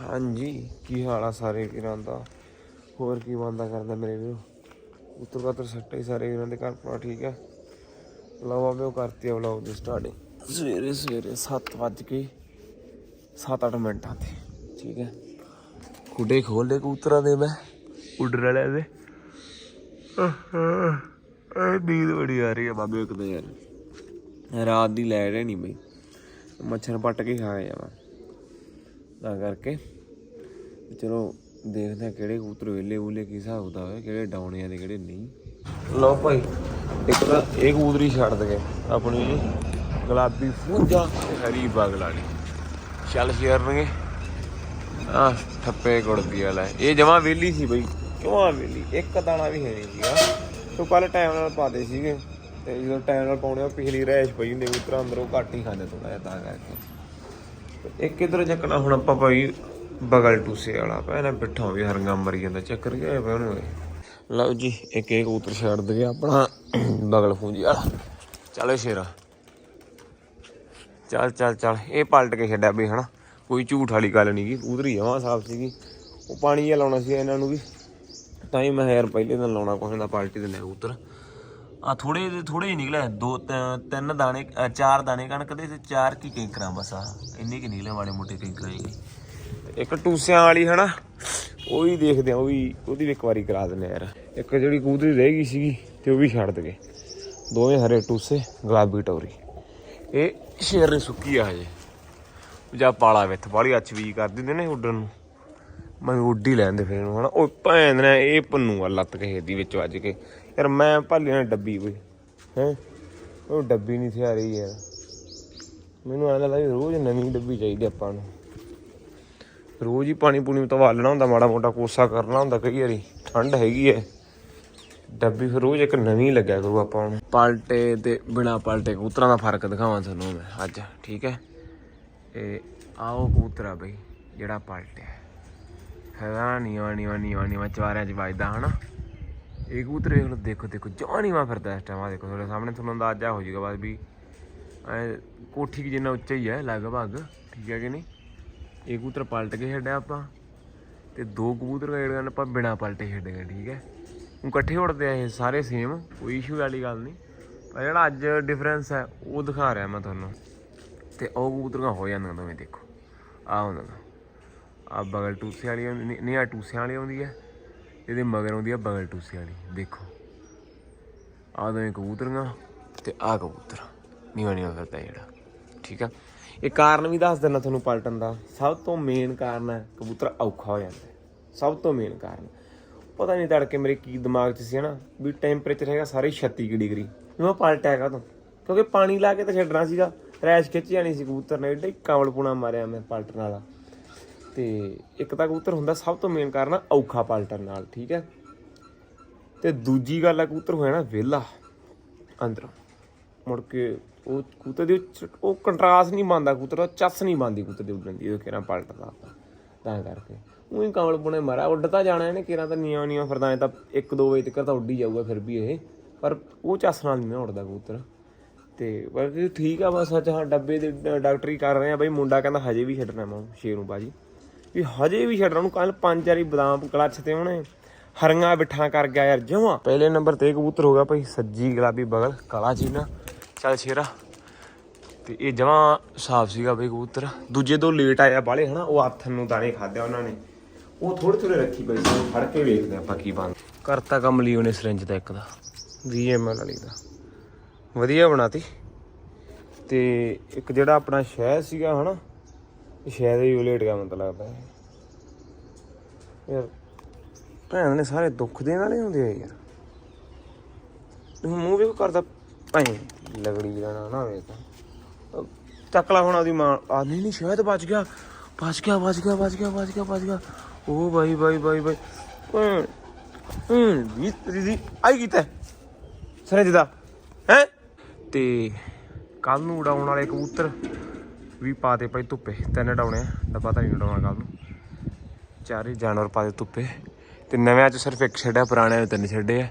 ਹਾਂਜੀ, ਕੀ ਹਾਲ ਆ ਸਾਰੇ ਵੀਰਾਂ ਦਾ? ਹੋਰ ਕੀ ਬੰਦਾ ਕਰਦਾ ਮੇਰੇ ਵੀਰੋ? ਉੱਤਰ ਪਾਤਰ ਸੱਟੇ ਸਾਰੇ ਵੀਰਾਂ ਦੇ, ਘਰ ਪਾ ਠੀਕ ਹੈ ਲਓ ਆਵੇ ਉਹ ਕਰਤੀ ਆ ਵਲੌਗ ਦੀ ਸਟਾਰਟਿੰਗ ਸਵੇਰੇ ਸਵੇਰੇ 7 ਵੱਜ ਕੇ 7-8 ਮਿੰਟਾਂ ਤੇ, ਠੀਕ ਹੈ ਖੁੱਡੇ ਖੋਲ ਲੈ ਕਬੂਤਰਾਂ ਦੇ ਮੈਂ ਉੱਡਰ ਵਾਲਿਆਂ ਦੇ। ਇਹ ਨੀਂਦ ਬੜੀ ਆ ਰਹੀ ਆ ਬਾਬੇ, ਇੱਕ ਤਾਂ ਯਾਰ। ਰਾਤ ਦੀ ਲੈ ਰਹੇ ਨਹੀਂ ਬਈ। ਮੱਛਰ ਪੱਟ ਕੇ ਖਾ ਗਿਆ ਵਾ ਤਾਂ ਕਰਕੇ ਚਲੋ ਦੇਖਦੇ ਆ ਕਿਹੜੇ ਕਬੂਤਰ ਵੇਲੇ ਵੂਲੇ ਕੀ ਹਿਸਾਬ ਦਾ ਹੋਇਆ ਕਿਹੜੇ ਡਾਉਣੇ ਆ ਤੇ ਕਿਹੜੇ ਨਹੀਂ। ਲਓ ਭਾਈ, ਇੱਕ ਤਾਂ ਇਹ ਕਬੂਤਰੀ ਛੱਡ ਦਗੇ ਆਪਣੀ ਗੁਲਾਬੀ ਫੂੰਜਾ ਤੇ ਹਰੀ ਬਗਲਾਣੀ। ਚੱਲ ਸ਼ੇਰਨਗੇ। ਆ ਠੱਪੇ ਗੁੜਦੀ ਵਾਲਾ ਇਹ ਜਮਾ ਵੇਲੀ ਸੀ ਬਈ, ਕਿਉਂ ਆ ਵੇਲੀ ਇੱਕ ਦਾਣਾ ਵੀ ਹੈ ਨਹੀਂ ਸੀਗਾ। ਤੂੰ ਕੱਲ ਟਾਈਮ ਨਾਲ ਪਾਦੇ ਸੀਗੇ। ਤੇ ਜਦੋਂ ਟਾਈਮ ਨਾਲ ਪਾਉਣੇ ਆ, ਪਿਛਲੀ ਰਹਿਸ਼ ਪਈ ਹੁੰਦੀ, ਕਬੂਤਰ ਅੰਦਰੋਂ ਘੱਟ ਹੀ ਖਾਂਦੇ ਥੋੜਾ ਜਿਹਾ, ਤਾਂ ਕਰਕੇ। ਇੱਕ ਇਧਰ ਚੱਕਣਾ? ਹੁਣ ਆਪਾਂ ਭਾਈ ਬਗਲ ਟੂਸੇ ਵਾਲਾ ਪਹਿਲਾਂ ਬਿਠਾ ਵੀ ਹਰੰਗਾ ਮਰੀ ਜਾਂਦਾ, ਚੱਕਰ ਗਿਆ ਪਿਆ ਉਹਨੂੰ ਲਓ ਜੀ, ਇੱਕ ਇੱਕ ਕਬੂਤਰ ਛੱਡ ਦਗੇ ਆਪਣਾ, ਬਗਲ ਫੂੰਜੀ ਵਾਲਾ। ਚਲੋ ਸ਼ੇਰਾ। ਚੱਲ ਚੱਲ ਚੱਲ, ਇਹ ਪਲਟ ਕੇ ਛੱਡਿਆ ਬਈ ਹਨਾ? ਕੋਈ ਝੂਠ ਵਾਲੀ ਗੱਲ ਨਹੀਂ ਗੀ ਉਧਰੀ ਜਮਾਂ ਸਾਫ਼ ਸੀਗੀ। ਉਹ ਪਾਣੀ ਜਿਹਾ ਲਾਉਣਾ ਸੀ ਇਹਨਾਂ ਨੂੰ ਵੀ। ਤਾਂ ਹੀ ਮੈਂ ਯਾਰ ਪਹਿਲੇ ਦਿਨ ਲਾਉਣਾ ਕੋਈ ਨਾ ਪਾਲਟੀ ਦੇ ਲੈ ਉਧਰ ਆ ਥੋੜੇ ਥੋੜੇ ਹੀ ਨਿਕਲੇ ਦੋ ਤਿੰਨ ਦਾਣੇ ਚਾਰ ਦਾਣੇ ਕਣਕ ਦੇ ਤੇ ਚਾਰ ਕੀ ਕੈਂਕਰਾਂ ਬਸ ਆ। ਇੰਨੇ ਕੀ ਨਿਕਲੇ ਮਾੜੇ ਮੋਟੇ ਕੈਂਕਰਾਂ ਹੀ ਇੱਕ ਟੂਸਿਆਂ ਵਾਲੀ ਹਨਾ, ਉਹ ਵੀ ਦੇਖਦੇ ਆ, ਉਹ ਵੀ ਉਹਦੀ ਵੀ ਇੱਕ ਵਾਰੀ ਕਰਾ ਦਿੰਦੇ ਆ ਯਾਰ। ਇੱਕ ਜਿਹੜੀ ਕੂਦਰੀ ਰਹਿ ਗਈ ਸੀਗੀ ਤੇ ਉਹ ਵੀ ਛੱਡ ਦਗੇ। ਦੋਵੇਂ ਹਰੇ ਟੂਸੇ, ਗੁਲਾਬੀ ਟੋਰੀ। ਇਹ ਸ਼ੇਰ ਨੇ ਸੁੱਕੀ ਆ ਹਜੇ। ਜਾਂ ਪਾਲਾ ਵਿੱਚ, ਬਾਲੀ ਅੱਛ ਵੀ ਕਰ ਦਿੰਦੇ ਨੇ ਉੱਡਣ ਨੂੰ। ਮੈਂ ਉੱਡ ਹੀ ਲੈਂਦੇ ਫਿਰ ਇਹਨੂੰ ਹਨਾ। ਉਹ ਭੈਣ ਨੇ ਇਹ ਪੰਨੂ ਆ ਲੱਤ ਕਿਸੇ ਦੀ ਵਿੱਚੋਂ ਵੱਜ ਕੇ। ਯਾਰ ਮੈਂ ਭਾਲੀ ਨਾਲ ਡੱਬੀ ਕੋਈ ਹੈ? ਉਹ ਡੱਬੀ ਨਹੀਂ ਸੀ ਆ ਰਹੀ ਯਾਰ। ਮੈਨੂੰ ਐਂ ਲੱਗਦਾ ਵੀ ਰੋਜ਼ ਨਵੀਂ ਡੱਬੀ ਚਾਹੀਦੀ ਆਪਾਂ ਨੂੰ। ਰੋਜ਼ ਹੀ ਪਾਣੀ ਪੂਣੀ ਤੋਂ ਵਾਲਣਾ ਹੁੰਦਾ, ਮਾੜਾ ਮੋਟਾ ਕੋਸਾ ਕਰਨਾ ਹੁੰਦਾ, ਕਈ ਵਾਰੀ ਠੰਡ ਹੈਗੀ ਐ। ਡੱਬੀ ਫਿਰ ਰੋਜ਼ ਇੱਕ ਨਵੀਂ ਲੱਗਿਆ ਕਰੂ ਆਪਾਂ ਨੂੰ। ਪਲਟੇ ਤੇ ਬਿਨਾ ਪਲਟੇ ਕਬੂਤਰਾਂ ਦਾ ਫ਼ਰਕ ਦਿਖਾਵਾਂ ਤੁਹਾਨੂੰ ਮੈਂ ਅੱਜ, ਠੀਕ ਹੈ ਇਹ ਆਓ ਕਬੂਤਰ ਆ ਬਈ, ਜਿਹੜਾ ਪਲਟਿਆ। ਹੈਗਾ ਨੀਵਾ ਨੀਵਾ ਨੀਵਾ ਨੀਵਾ ਚਵਾਰਿਆਂ 'ਚ ਵੱਜਦਾ, ਹਨਾ? ਇਹ ਕਬੂਤਰ ਵੇਖ ਲਓ, ਦੇਖੋ ਦੇਖੋ ਜਮਾਂ ਨੀਵਾ ਫਿਰਦਾ ਇਸ ਟਾਈਮ ਆ ਦੇਖੋ, ਤੁਹਾਡੇ ਸਾਹਮਣੇ ਤੁਹਾਨੂੰ ਅੰਦਾਜ਼ਾ ਹੋ ਜਾਊਗਾ ਬਸ ਵੀ। ਕੋਠੀ ਕੀ ਜਿੰਨਾ ਉੱਚਾ ਹੀ ਹੈ, ਲਗਭਗ, ਠੀਕ ਹੈ ਕਿ ਨਹੀਂ? ਇਹ ਕਬੂਤਰ ਪਲਟ ਕੇ ਛੱਡਿਆ ਆਪਾਂ, ਤੇ ਦੋ ਕਬੂਤਰ ਜਿਹੜੇ ਹਨ ਆਪਾਂ ਬਿਨਾ ਪਲਟੇ ਛੱਡੇ ਗਏ, ਠੀਕ ਹੈ? ਹੁਣ ਇਕੱਠੇ ਉੜਦੇ ਆ ਇਹ ਸਾਰੇ ਸੇਮ ਕੋਈ ਇਸ਼ੂ ਵਾਲੀ ਗੱਲ ਨਹੀਂ। ਪਰ ਜਿਹੜਾ ਅੱਜ ਡਿਫਰੈਂਸ ਹੈ, ਉਹ ਦਿਖਾ ਰਿਹਾ ਮੈਂ ਤੁਹਾਨੂੰ। ਤੇ ਉਹ ਕਬੂਤਰੀਆਂ ਹੋ ਜਾਂਦੀਆਂ ਦੋਵੇਂ ਦੇਖੋ। ਆ ਹੁੰਦਾ ਆ ਬਗਲ ਟੂਸੇ ਵਾਲੀ ਆਉਂਦੀ- ਨਹੀਂ- ਆ ਟੂਸਿਆਂ ਵਾਲੀ ਆਉਂਦੀ ਹੈ। ਇਹਦੇ ਮਗਰ ਆਉਂਦੀ ਆ ਬਗਲ ਟੂਸੇ ਵਾਲੀ, ਦੇਖੋ। ਆ ਦੋਵੇਂ ਕਬੂਤਰੀਆਂ ਤੇ ਆ ਕਬੂਤਰ। ਨੀਵਾ ਨੀਵਾ ਫਿਰਦਾ ਜਿਹੜਾ। ਠੀਕ ਆ? ਇਹ ਕਾਰਨ ਵੀ ਦੱਸ ਦਿੰਦਾ ਤੁਹਾਨੂੰ ਪਲਟਣ ਦਾ। ਸਭ ਤੋਂ ਮੇਨ ਕਾਰਨ ਹੈ, ਕਬੂਤਰ ਔਖਾ ਹੋ ਜਾਂਦਾ ਸਭ ਤੋਂ ਮੇਨ ਕਾਰਨ। ਪਤਾ ਨਹੀਂ ਤੜਕੇ ਮੇਰੇ ਕੀ ਦਿਮਾਗ 'ਚ ਸੀ ਨਾ ਵੀ ਟੈਂਪਰੇਚਰ ਹੈਗਾ ਸਾਰੇ 36 ਕੁ ਡਿਗਰੀ। ਮੈਂ ਪਲਟਿਆ ਹੈਗਾ ਤੋਂ ਕਿਉਂਕਿ ਪਾਣੀ ਲਾ ਕੇ ਤਾਂ ਛੱਡਣਾ ਸੀਗਾ। ਰੈਸ਼ ਖਿੱਚ ਜਾਣੀ ਸੀ ਕਬੂਤਰ ਨੇ। ਏਡਾ ਹੀ ਕਮਲਪੁਣਾ ਮਾਰਿਆ ਮੈਂ ਪਲਟਣ ਵਾਲਾ। ਤੇ ਇੱਕ ਤਾਂ ਕਬੂਤਰ ਹੁੰਦਾ ਸਭ ਤੋਂ ਮੇਨ ਕਾਰਨ ਔਖਾ ਪਲਟਣ ਨਾਲ, ਠੀਕ ਹੈ? ਤੇ ਦੂਜੀ ਗੱਲ ਆ ਕਬੂਤਰ ਹੋਇਆ ਨਾ ਵਿਹਲਾ ਅੰਦਰੋਂ। ਮੁੜ ਕੇ ਉਹ ਕਬੂਤਰ ਦੀ ਉਹ ਚ- ਕੰਟਰਾਸਟ ਨਹੀਂ ਬਣਦਾ ਕਬੂਤਰ ਦਾ ਚੱਸ ਨਹੀਂ ਬਣਦੀ ਕਬੂਤਰ ਦੀ ਉੱਡਣ ਦੀ ਉਹ ਕਿਹੜਾ ਪਲਟਦਾ ਆਪਾਂ ਤਾਂ ਕਰਕੇ। ਉਹੀ ਕਮਲ ਪੁਣੇ ਮਾਰਾ ਉੱਡ ਤਾਂ ਜਾਣਾ ਇਹਨੇ ਕਿਹੜਾ ਤਾਂ ਨੀਆਂ ਨੀਆਂ ਫਿਰਦਾ ਐ ਤਾਂ 1-2 ਵਜੇ ਤੱਕ ਤਾਂ ਉੱਡੀ ਜਾਊਗਾ ਫਿਰ ਵੀ ਇਹ। ਪਰ ਉਹ ਚੱਸ ਨਾਲ ਨਹੀਂ ਨਾ ਉੱਡਦਾ ਕਬੂਤਰ। ਤੇ ਬਾਕੀ ਠੀਕ ਆ, ਬਸ ਅੱਜ ਹਾਂ ਡੱਬੇ ਦੇ ਡ- ਡਾਕਟਰੀ ਕਰ ਰਹੇ ਆ ਬਈ, ਮੁੰਡਾ ਕਹਿੰਦਾ ਹਜੇ ਵੀ ਛੱਡਣਾ ਮੈਂ ਸ਼ੇਰ ਨੂੰ ਬਾਜੀ। ਵੀ ਹਜੇ ਵੀ ਛੱਡਣਾ ਉਹਨੂੰ ਕੱਲ ਪੰਜ ਵਾਰੀ ਬਦਾਮ ਕਲੱਚ ਤੇ ਉਹਨੇ ਹਰੀਆਂ ਬਿਠਾ ਕਰ ਗਿਆ ਯਾਰ ਜਮਾ ਪਹਿਲੇ ਨੰਬਰ ਤੇ ਕਬੂਤਰ ਹੋ ਗਿਆ ਭਾਈ, ਸੱਜੀ ਗੁਲਾਬੀ ਬਗਲ, ਕਾਲਾ ਚੀਨਾ। ਚੱਲ ਸ਼ੇਰਾ। ਤੇ ਇਹ ਜਮਾ ਸਾਫ਼ ਸੀਗਾ ਬਈ ਕਬੂਤਰ। ਦੂਜੇ ਦੋ ਲੇਟ ਆਇਆ ਬਾਲੇ ਹਨਾ, ਉਹ ਆਥਨ ਨੂੰ ਦਾਣੇ ਖਾਦਿਆ ਉਹਨਾਂ ਨੇ। ਉਹ ਥੋੜੇ ਥੋੜੇ ਰੱਖੀ ਪਈ ਸੀ ਫੜ ਕੇ ਵੇਖਦੇ ਆਪਾਂ ਕੀ ਬਣ ਕਰਤਾ ਕੰਮ ਲਈ ਉਹਨੇ ਸਿਰੰਜ ਦਾ ਇੱਕ ਦਾ 20 ml ਵਾਲੀ ਦਾ। ਵਧੀਆ ਬਣਾਤੀ। ਤੇ ਇੱਕ ਜਿਹੜਾ ਆਪਣਾ ਸ਼ਹਿਦ ਸੀਗਾ, ਹਨਾ ਇਹ ਸ਼ਹਿਦ ਹੀ ਉਲੇਟ ਗਿਆ ਮੈਨੂੰ ਲੱਗਦਾ। ਹੈ ਯਾਰ, ਭੈਣ ਨੇ ਸਾਰੇ ਦੁੱਖ ਦੇਣ ਵਾਲੇ ਹੁੰਦੇ ਆ ਯਾਰ। ਤੂੰ ਮੂੰਹ ਵੀ ਕਰਦਾ ਭਾਈ ਲਗੜੀ ਦਾ ਨਾ ਵੇ ਤਾਂ ਤਕਲਾ ਹੋਣਾ ਦੀ ਮਾਂ ਆ ਨਹੀਂ ਨਹੀਂ, ਸ਼ਾਇਦ ਬਚ ਗਿਆ। ਬਚ ਗਿਆ ਬਚ ਗਿਆ ਬਚ ਗਿਆ ਬਚ ਗਿਆ ਬਚ ਗਿਆ। ਉਹ ਬਾਈ ਬਾਈ ਬਾਈ ਬਾਈ। ਹੂੰ ਹੂੰ ਵੀ ਤੇਰੀ ਆਈ ਕੀਤਾ? ਸਰਜ ਦਾ ਹੈ? ਤੇ ਕੱਲ ਨੂੰ ਉਡਾਉਣ ਵਾਲੇ ਕਬੂਤਰ ਵੀ ਪਾਤੇ ਭਾਈ ਧੁੱਪੇ, ਤਿੰਨ ਉਡਾਉਣੇ ਆ ਡੱਬਾ ਤਾਂ ਨਹੀਂ ਉਡਾਉਣਾ ਕੱਲ ਨੂੰ। ਚਾਰੇ ਜਾਨਵਰ ਪਾਤੇ ਧੁੱਪੇ। ਤੇ ਨਵਿਆਂ ਚ ਸਿਰਫ ਇੱਕ ਛੱਡਿਆ ਪੁਰਾਣਿਆਂ ਨੇ ਤਿੰਨ ਛੱਡੇ ਆ।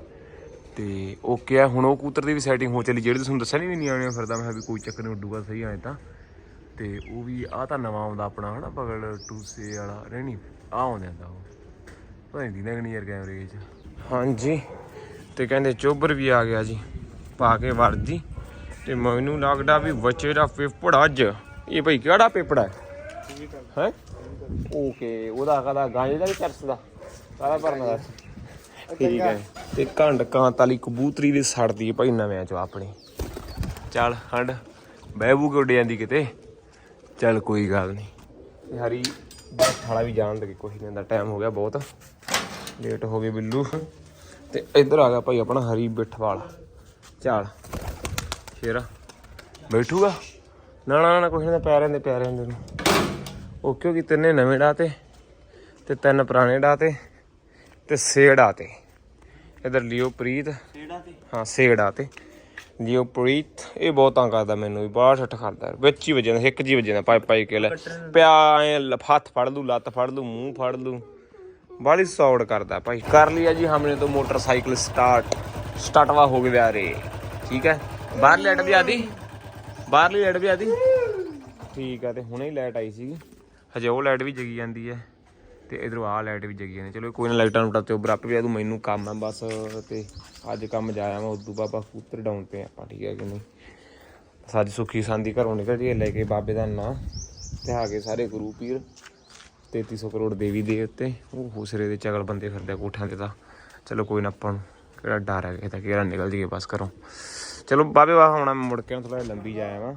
ਤੇ ਓਕੇ ਆ, ਹੁਣ ਉਹ ਕਬੂਤਰ ਦੀ ਵੀ ਸੈਟਿੰਗ ਹੋ ਚੱਲੀ, ਜਿਹੜੀ ਤੁਹਾਨੂੰ ਦੱਸਿਆ ਨਹੀਂ ਵੀ ਨਹੀਂ ਆਉਣੀ ਫਿਰਦਾ, ਮੈਂ ਕਿਹਾ ਵੀ ਕੋਈ ਚੱਕਰ ਨਹੀਂ ਉੱਡੂਗਾ ਸਹੀ ਆਏ ਤਾਂ। ਤੇ ਉਹ ਵੀ ਆ ਤਾਂ ਨਵਾਂ ਆਉਂਦਾ ਆਪਣਾ, ਹਨਾ ਬਗਲ ਟੂਸੇ ਵਾਲਾ ਰਹਿਣੀ ਆ ਆਉਂਦਾ ਹੁੰਦਾ ਉਹ। ਪਤਾ ਨਹੀਂ ਦੀਨਾ ਨਹੀਂ ਯਾਰ ਕੈਮਰੇ 'ਚ ਹਾਂਜੀ। ਤੇ ਕਹਿੰਦੇ ਚੋਬਰ ਵੀ ਆ ਗਿਆ ਜੀ, ਪਾ ਕੇ ਵਰਜੀ ਤੇ ਮੈਨੂੰ ਲੱਗਦਾ ਵੀ ਬੱਚੇ ਦਾ ਪੇਪਰ ਅੱਜ। ਇਹ ਭਾਈ ਕਿਹੜਾ ਪੇਪਰ ਹੈ? ਹੈ? ਓਕੇ ਉਹਦਾ ਕਦਾ ਗਾਂਜੇ ਦਾ ਵੀ ਚਰਸ ਦਾ। ਸਾਰਾ ਭਰਨਾ ਦਾ ਠੀਕ ਹੈ। ਤੇ ਘੰਡ ਕਾਂਤ ਵਾਲੀ ਕਬੂਤਰੀ ਵੀ ਸੜਦੀ ਹੈ ਭਾਈ ਨਵਿਆਂ ਚੋਂ ਆਪਣੀ। ਚੱਲ ਹੰਡ ਬਹਿਬੂ ਕਿ ਉੱਡ ਜਾਂਦੀ ਕਿਤੇ। ਚੱਲ ਕੋਈ ਗੱਲ ਨਹੀਂ। ਤੇ ਹਰੀ ਬੈਠਾਲਾ ਵੀ ਜਾਣ ਦੇ ਕੋਈ ਨਹੀਂ ਦਾ ਟਾਈਮ ਹੋ ਗਿਆ ਬਹੁਤ। ਲੇਟ ਹੋ ਗਏ ਬਿੱਲੂ। ਤੇ ਇੱਧਰ ਆ ਗਿਆ ਭਾਈ ਆਪਣਾ ਹਰੀ ਬਿਠਵਾਲ। ਚੱਲ ਸ਼ੇਰਾ ਬੈਠੂਗਾ। ਨਾ ਨਾ ਨਾ ਕੁਛ ਨਹੀਂ ਪੈਰਾਂ ਦੇ ਪੈਰਾਂ ਦੇ ਨੂੰ। ਉਹ ਕਿਉਂਕਿ ਤਿੰਨੇ ਨਵੇਂ ਡਾਤੇ ਤੇ ਤਿੰਨ ਪੁਰਾਣੇ ਡਾਤੇ ਤੇ ਸੇੜ ਆਤੇ ਇਧਰ ਲਿਓ ਪ੍ਰੀਤ। ਹਾਂ ਸੇੜ ਆਤੇ ਲਿਓ ਪ੍ਰੀਤ ਇਹ ਬਹੁਤ ਤੰਗ ਕਰਦਾ ਮੈਨੂੰ ਵੀ ਬਾਹਰ ਛੱਟ ਕਰਦਾ ਵਿੱਚ ਹੀ ਵੱਜਦਾ ਇੱਕ ਜੀ ਵੱਜਦਾ ਪਾਈ ਪਾਈ ਕੇ ਲੈ ਪਿਆ ਐ ਹੱਥ ਫੜ ਲੂ ਲੱਤ ਫੜ ਲੂ ਮੂੰਹ ਫੜ ਲੂ ਬਾਲੀ ਸੌੜ ਕਰਦਾ ਭਾਈ। ਕਰ ਲਿਆ ਜੀ ਹਮਨੇ ਤੋਂ ਮੋਟਰਸਾਈਕਲ ਸਟਾਰਟ। ਸਟਾਰਟਵਾ ਹੋ ਗਿਆ ਰੇ। ਠੀਕ ਹੈ? ਬਾਹਰ ਲਾਈਟ ਵੀ ਆਦੀ। ਬਾਹਰਲੀ ਲਾਈਟ ਵੀ ਆਦੀ ਠੀਕ ਆ ਤੇ ਹੁਣੇ ਹੀ ਲਾਈਟ ਆਈ ਸੀਗੀ। ਹਜੇ ਉਹ ਲਾਈਟ ਵੀ ਜਗੀ ਜਾਂਦੀ ਹੈ ਤੇ ਇਧਰੋਂ ਆਹ ਲਾਈਟ ਵੀ ਜਗੀ ਜਾਂਦੀ। ਚਲੋ ਕੋਈ ਨਾ ਲਾਈਟਾਂ ਨੂੰ ਤੇ ਬਰਪ ਵੀ ਆ ਤੂੰ ਮੈਨੂੰ ਕੰਮ ਆ ਬਸ ਤੇ ਅੱਜ ਕੰਮ ਜਾਇਆ ਮੈਂ ਉਦੋਂ ਬਾਬਾ ਕੂਤਰ ਡਾਊਨ ਤੇ ਆਪਾਂ ਠੀਕ ਹੈ ਕਿ ਨਹੀਂ? ਅੱਜ ਸੁੱਖੀ ਸੰਦੀ ਘਰੋਂ ਨਿਕਲ ਜੀ ਲੈ ਕੇ ਬਾਬੇ ਦਾ ਨਾਂ ਤੇ ਆ ਗਏ ਸਾਰੇ ਗੁਰੂ ਪੀਰ। 3300 ਕਰੋੜ ਦੇਵੀ ਦੇ ਉੱਤੇ। ਉਹ ਹੂਸਰੇ ਦੇ ਚਗਲ ਬੰਦੇ ਫਿਰਦੇ ਆ ਕੋਠਿਆਂ ਤੇ ਤਾਂ। ਚਲੋ ਕੋਈ ਨਾ ਆਪਾਂ ਨੂੰ ਕਿਹੜਾ ਡਰ ਹੈ ਤਾਂ ਕਿਹੜਾ ਨਿਕਲ ਜੀਏ ਬਸ ਘਰੋਂ। ਚਲੋ ਬਾਬੇ ਵਾਹ ਹੁਣ ਮੈਂ ਮੁੜ ਕੇ ਥੋੜਾ ਲੰਬੀ ਜਾਇਆ ਵਾਂ